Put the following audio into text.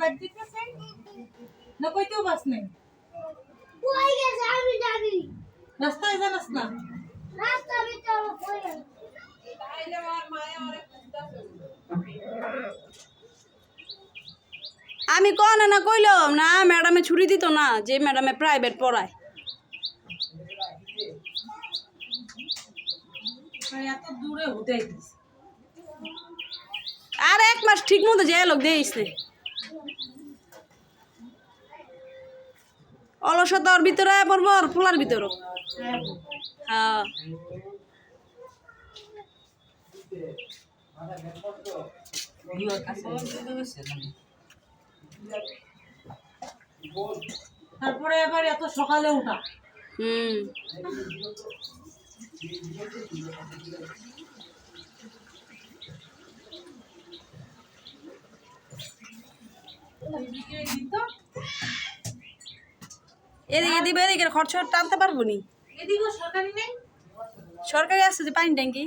বাদ দিতেছে না কইতেও বাস নেই। কই গেছে আমি জানি রাস্তায় জানাস না। রাস্তা ভিতরে কই গেছে। আমি কন না কইলাম? না ম্যাডামে ছুটি দিত না। যে ম্যাডামে প্রাইভেট পড়ায়। আর এক মাস ঠিক মতো যে লোক দিয়েছ অলসতার ভিতরে পড়ব আর পোলার ভিতরও হ্যাঁ। তারপরে এবার এত সকালে উঠা হুম। দিত এদিকে দিবে এদিকে খরচ টানতে পারব নি? সরকারি আসছে আছে যে পানি ট্যাঙ্কি।